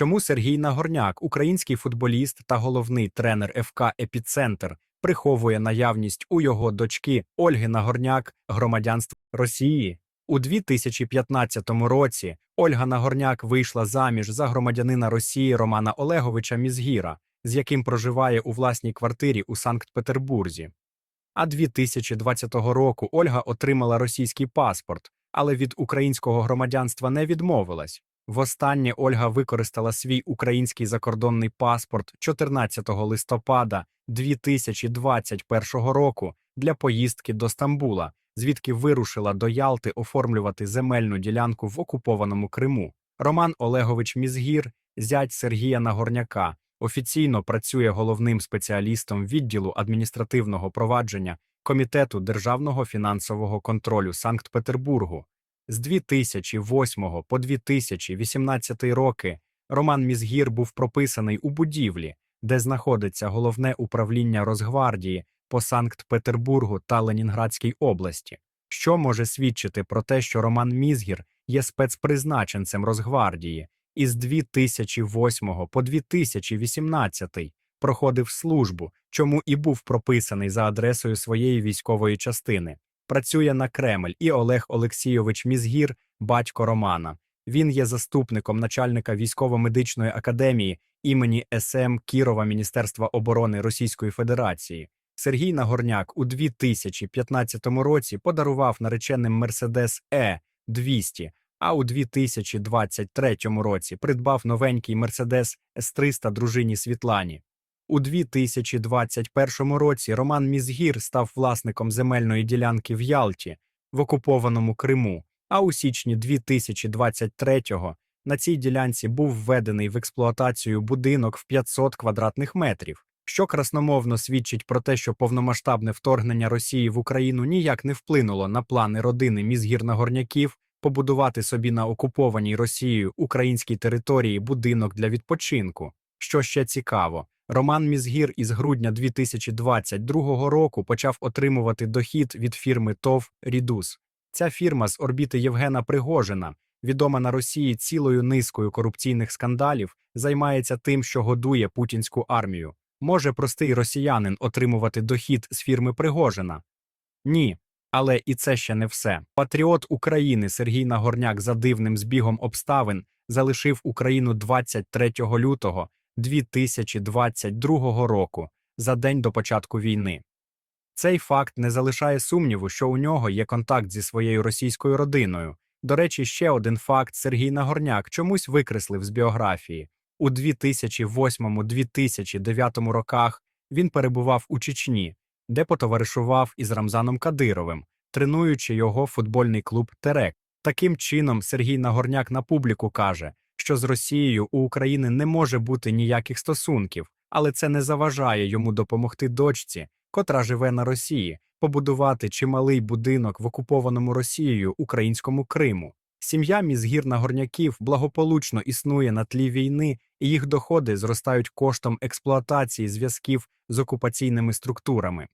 Чому Сергій Нагорняк, український футболіст та головний тренер ФК Епіцентр, приховує наявність у його дочки Ольги Нагорняк громадянства Росії? У 2015 році Ольга Нагорняк вийшла заміж за громадянина Росії Романа Олеговича Мізгіра, з яким проживає у власній квартирі у Санкт-Петербурзі. А 2020 року Ольга отримала російський паспорт, але від українського громадянства не відмовилась. Востаннє Ольга використала свій український закордонний паспорт 14 листопада 2021 року для поїздки до Стамбула, звідки вирушила до Ялти оформлювати земельну ділянку в окупованому Криму. Роман Олегович Мізгір, зять Сергія Нагорняка, офіційно працює головним спеціалістом відділу адміністративного провадження Комітету державного фінансового контролю Санкт-Петербургу. З 2008 по 2018 роки Роман Мізгір був прописаний у будівлі, де знаходиться головне управління Росгвардії по Санкт-Петербургу та Ленінградській області, що може свідчити про те, що Роман Мізгір є спецпризначенцем Росгвардії і з 2008 по 2018 проходив службу, чому і був прописаний за адресою своєї військової частини. Працює на Кремль і Олег Олексійович Мізгір, батько Романа. Він є заступником начальника військово-медичної академії імені СМ Кірова Міністерства оборони Російської Федерації. Сергій Нагорняк у 2015 році подарував нареченим Мерседес Е 200, а у 2023 році придбав новенький Мерседес С300 дружині Світлані. У 2021 році Роман Мізгір став власником земельної ділянки в Ялті в окупованому Криму, а у січні 2023-го на цій ділянці був введений в експлуатацію будинок в 500 квадратних метрів, що красномовно свідчить про те, що повномасштабне вторгнення Росії в Україну ніяк не вплинуло на плани родини Мізгір-Нагорняків побудувати собі на окупованій Росією українській території будинок для відпочинку. Що ще цікаво, Роман Мізгір із грудня 2022 року почав отримувати дохід від фірми ТОВ Рідус. Ця фірма з орбіти Євгена Пригожина, відома на Росії цілою низкою корупційних скандалів, займається тим, що годує путінську армію. Може простий росіянин отримувати дохід з фірми Пригожина? Ні. Але і це ще не все. Патріот України Сергій Нагорняк за дивним збігом обставин залишив Україну 23 лютого 2022 року, за день до початку війни. Цей факт не залишає сумніву, що у нього є контакт зі своєю російською родиною. До речі, ще один факт Сергій Нагорняк чомусь викреслив з біографії. У 2008-2009 роках він перебував у Чечні, де потоваришував із Рамзаном Кадировим, тренуючи його футбольний клуб Терек. Таким чином, Сергій Нагорняк на публіку каже, що з Росією у України не може бути ніяких стосунків, але це не заважає йому допомогти дочці, котра живе на Росії, побудувати чималий будинок в окупованому Росією українському Криму. Сім'я Мізгір Нагорняків благополучно існує на тлі війни, і їх доходи зростають коштом експлуатації зв'язків з окупаційними структурами.